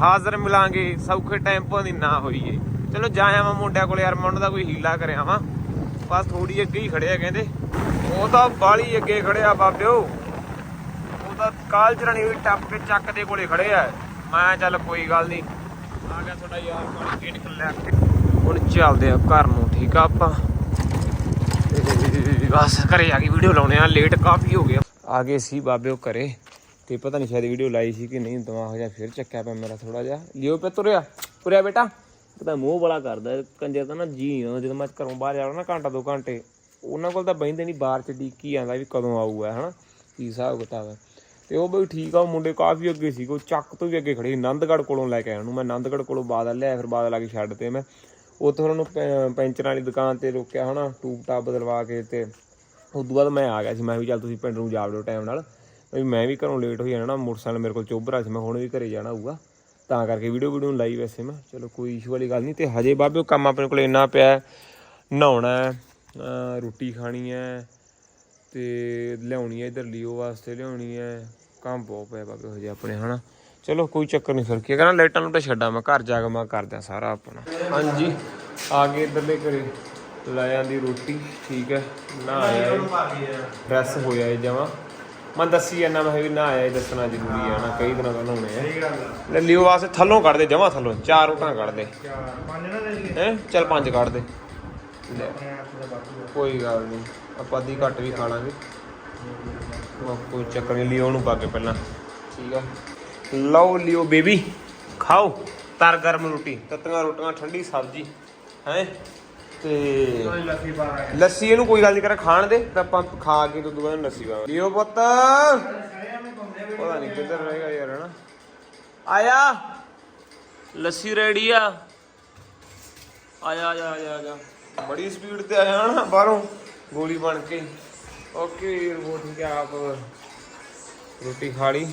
ਹਾਜ਼ਰ ਮਿਲਾਂਗੇ, ਸੌਖੇ ਟਾਈਮ ਭਾਵੇਂ ਨਾ ਹੋਈਏ। ਚਲੋ ਜਾਇਆ ਆਵਾਂ ਮੁੰਡਿਆਂ ਕੋਲੇ ਯਾਰ, ਮੈਂ ਉਹਨਾਂ ਦਾ ਕੋਈ ਹੀਲਾ ਕਰਿਆ ਵਾਂ। ਬਸ ਥੋੜੀ ਅੱਗੇ ਹੀ ਖੜੇ ਆ ਕਹਿੰਦੇ। ਉਹ ਤਾਂ ਬਾਲੀ ਅੱਗੇ ਖੜਿਆ ਬਾਬਿਓ। ਉਹ ਤਾਂ ਕਾਲ ਚਰਾਣੀ ਹੋਈ, ਟੱਪ ਕੇ ਚੱਕ ਦੇ ਕੋਲੇ ਖੜੇ ਆ। ਮੈਂ ਚੱਲ ਕੋਈ ਗੱਲ ਨਹੀਂ ਆ ਗਿਆ ਤੁਹਾਡਾ ਯਾਰ ਪਾਣੀ ਗੇਟ ਲੈ ਕੇ ਹੁਣ ਚੱਲਦੇ ਆ ਘਰ ਨੂੰ, ਠੀਕ ਆ ਆਪਾਂ। ਬਸ ਘਰੇ ਆ ਕੇ ਵੀਡੀਓ ਲਾਉਣੇ ਆ ਲੇਟ ਕਾਫੀ ਹੋ ਗਿਆ ਆ ਗਏ ਸੀ ਬਾਬਿਓ ਘਰੇ ਤੇ ਪਤਾ ਨਹੀਂ ਸ਼ਾਇਦ ਵੀਡੀਓ ਲਾਈ ਸੀ ਕਿ ਨਹੀਂ, ਦਿਮਾਗ ਜਿਹਾ ਫਿਰ ਚੱਕਿਆ ਪਿਆ ਮੇਰਾ ਥੋੜਾ ਜਿਹਾ। ਲਿਓ ਪੇ ਤੁਰਿਆ ਤੁਰਿਆ ਬੇਟਾ। ਪਤਾ ਮੂੰਹ ਬੜਾ ਕਰਦਾ ਹੈ। ਕੰਜਰ ਤਾਂ ਨਾ ਜੀ ਜਦੋਂ ਮੈਂ ਘਰੋਂ ਬਾਹਰ ਜਾਣਾ ਨਾ ਘੰਟਾ ਦੋ ਘੰਟੇ। ਉਹਨਾਂ ਕੋਲ ਤਾਂ ਬੈਂਦੇ ਨਹੀਂ ਬਾਹਰ ਚ ਡੀਕੀ ਜਾਂਦਾ ਵੀ ਕਦੋਂ ਆਊਗਾ, ਹਨਾ? ਕੀ ਹਿਸਾਬ ਕਿਤਾਬ ਹੈ। ਤੇ ਉਹ ਬਈ ਠੀਕ ਆ, ਉਹ ਮੁੰਡੇ ਕਾਫੀ ਅੱਗੇ ਸੀ ਉਹ ਚੱਕ ਤੋਂ ਵੀ ਅੱਗੇ ਖੜੇ ਆਨੰਦਗੜ੍ਹ ਕੋਲੋਂ ਲੈ ਕੇ ਆਇਆ ਉਹਨੂੰ। ਮੈਂ ਆਨੰਦਗੜ੍ਹ ਕੋਲੋਂ ਬਾਦਲ ਲਿਆ, ਫਿਰ ਬਾਦਲ ਆ ਕੇ ਛੱਡ ਤੇ ਮੈਂ। ਉੱਥੇ ਉਹਨਾਂ ਨੂੰ ਪੈ- ਪੈਂਚਰਾਂ ਵਾਲੀ ਦੁਕਾਨ ਤੇ ਰੋਕਿਆ, ਹਨਾ ਟੂਬ ਟਾਪ ਬਦਲਵਾ ਕੇ ਤੇ ਤੋਂ ਬਾਅਦ ਮੈਂ ਆ ਗਿਆ ਸੀ, ਮੈਂ ਵੀ ਚੱਲ ਤੁਸੀਂ ਪਿੰਡ ਨੂੰ ਜਾ ਵੜੋ ਟਾਈਮ ਨਾਲ ਵੀ, ਮੈਂ ਵੀ ਘਰੋਂ ਲੇਟ ਹੋ ਜਾਣਾ ਨਾ ਮੋਟਰਸਾਈਕਲ ਮੇਰੇ ਕੋਲ ਚੋਬਰਾ ਸੀ, ਮੈਂ ਹੁਣ ਵੀ ਘਰੇ ਜਾਣਾ ਹੋਊਗਾ। ਤਾਂ ਕਰਕੇ ਵੀਡੀਓ ਵੀਡੀਓ ਨੂੰ ਲਾਈ ਵੈਸੇ ਮੈਂ। ਚਲੋ ਕੋਈ ਇਸ਼ੂ ਵਾਲੀ ਗੱਲ ਨਹੀਂ, ਤੇ ਹਜੇ ਬਾਬਿਓ ਕੰਮ ਆਪਣੇ ਕੋਲ ਇੰਨਾ ਪਿਆ, ਨਹਾਉਣਾ ਰੋਟੀ ਖਾਣੀ ਹੈ ਤੇ ਲਿਆਉਣੀ ਹੈ ਇਧਰ ਲਿਓ ਵਾਸਤੇ ਲਿਆਉਣੀ ਹੈ। ਕੰਮ ਬਹੁਤ ਪਿਆ ਬਾਬੇ ਹਜੇ ਆਪਣੇ ਹਨਾ? ਚਲੋ ਕੋਈ ਚੱਕਰ ਨਹੀਂ ਫਿਰ ਕੀ ਕਰਾਂ ਲਾਈਟਾਂ ਨੂੰ ਤਾਂ ਛੱਡਾਂ ਮੈਂ ਘਰ ਜਾ ਕੇ ਮੈਂ ਕਰਦਾ ਸਾਰਾ ਆਪਣਾ। ਹਾਂਜੀ ਆ ਗਏ ਇਧਰਲੇ ਘਰੇ ਲੈ ਆਂਦੀ ਰੋਟੀ ਠੀਕ ਹੈ ਨਾ ਆਇਆ ਡਰੈਸ ਹੋਇਆ ਇਹ ਜਮਾ। ਮੈਂ ਦੱਸੀ ਜਾਂਦਾ ਮੈਂ ਵੀ ਨਾ ਆਇਆ ਇਹ ਦੱਸਣਾ ਜ਼ਰੂਰੀ ਹੈ ਨਾ ਕਈ ਦਿਨਾਂ ਤੋਂ ਨਹਾਉਣੇ ਆ। ਲੈ ਲਿਓ ਵਾਸਤੇ ਥੱਲੋਂ ਕੱਢ ਦੇ ਜਮਾ ਥੱਲੋਂ ਚਾਰ ਰੋਟਾਂ ਕੱਢ ਦੇ ਪੰਜ ਨਾ ਲੈ ਲਈਏ। ਹੈ? ਚੱਲ ਪੰਜ ਕੱਢ ਦੇ ਲੈ। ਕੋਈ ਗੱਲ ਨਹੀਂ, ਆਪਾਂ ਅੱਧੀ ਘੱਟ ਵੀ ਖਾ ਲਾਂਗੇ। ਉਹ ਕੋਈ ਚੱਕਰ ਨਹੀਂ, ਲਿਓ ਨੂੰ ਪਾ ਕੇ ਪਹਿਲਾਂ। ਠੀਕ ਆ। ਲਓ ਲਿਓ ਬੇਬੀ, ਖਾਓ। ਤਰ ਗਰਮ ਰੋਟੀ, ਤਤੀਆਂ ਰੋਟੀਆਂ, ਠੰਡੀ ਸਬਜ਼ੀ, ਹੈ? ਤੇ ਲੱਸੀ ਪਾ ਰਹੇ ਲੱਸੀ ਇਹਨੂੰ ਕੋਈ ਗੱਲ ਨਹੀਂ ਕਰ ਖਾਣ ਦੇ, ਤਾਂ ਆਪਾਂ ਖਾ ਕੇ ਦੁੱਧ ਬਾਅਦ ਲੱਸੀ ਪਾ ਲਿਓ ਪੁੱਤ। ਪਤਾ ਨਹੀਂ ਕਿੱਧਰ ਰਹੇਗਾ ਯਾਰ, ਹਨਾ? ਆਇਆ। ਲੱਸੀ ਰੈਡੀ ਆ। ਆਇਆ ਆਇਆ ਆਇਆ ਆਇਆ। ਬੜੀ ਸਪੀਡ ਤੇ ਆਇਆ ਨਾ ਬਾਹਰੋਂ, ਗੋਲੀ ਬਣ ਕੇ। ਓਕੇ ਉਹ ਠੀਕ ਆਪ ਰੋਟੀ ਖਾ ਲਈ।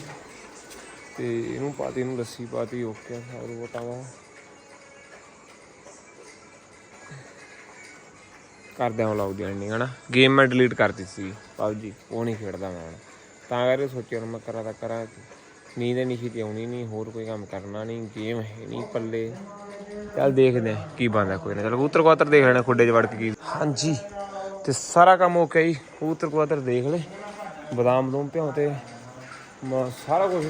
ਤੇ ਇਹਨੂੰ ਪਾਤੀ ਇਹਨੂੰ ਲੱਸੀ ਪਾਤੀ ਓਕੇ ਆ ਰੋਟਾ ਦਾ। ਕਰਦੇ ਹਾਂ ਲਾਉ ਦੀ ਐਂਡਿੰਗ ਹਨਾ? ਗੇਮ ਮੈਂ ਡਿਲੀਟ ਕਰ ਦਿੱਤੀ ਸੀ, ਪਬਜੀ, ਉਹ ਨਹੀਂ ਖੇਡਦਾ ਮੈਂ ਤਾਂ ਕਰਕੇ ਸੋਚਿਆ ਹੁਣ ਮੈਂ ਕਰਾਂ ਤਾਂ ਕਰਾਂ। ਕੀ। ਨੀਂਦ ਨਹੀਂ ਛੇਤੀ ਆਉਣੀ ਨਹੀਂ, ਹੋਰ ਕੋਈ ਕੰਮ ਕਰਨਾ ਨਹੀਂ ਗੇਮ ਹੈ ਨਹੀਂ, ਪੱਲੇ। ਚੱਲ ਦੇਖਦੇ ਹਾਂ ਕੀ ਬਣਦਾ ਕੋਈ ਨਾ। ਚਲ ਕਬੂਤਰ ਕਬੂਤਰ ਦੇਖ ਲੈਣਾ, ਖੁੱਡੇ 'ਚ ਵੜ ਕੇ ਕੀ। ਹਾਂਜੀ, ਤੇ ਸਾਰਾ ਕੰਮ ਓਕੇ ਜੀ। ਕਬੂਤਰ ਕਵਾਤਰ ਦੇਖ ਲੈ ਬਦਾਮ ਬਦੂਮ ਭਿਉਂ ਤੇ। ਸਾਰਾ ਕੁਝ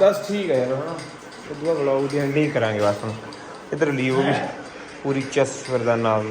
ਬਸ ਠੀਕ ਹੈ ਯਾਰ, ਹਨਾ। ਉਦੋਂ ਬਾਅਦ ਵਲੌਗ ਦੀ ਐਂਡਿੰਗ ਕਰਾਂਗੇ ਬਸ ਹੁਣ। ਇਧਰ ਲੀਵ ਵੀ ਪੂਰੀ ਚੈਸ ਫਿਰਦਾ ਨਾਲ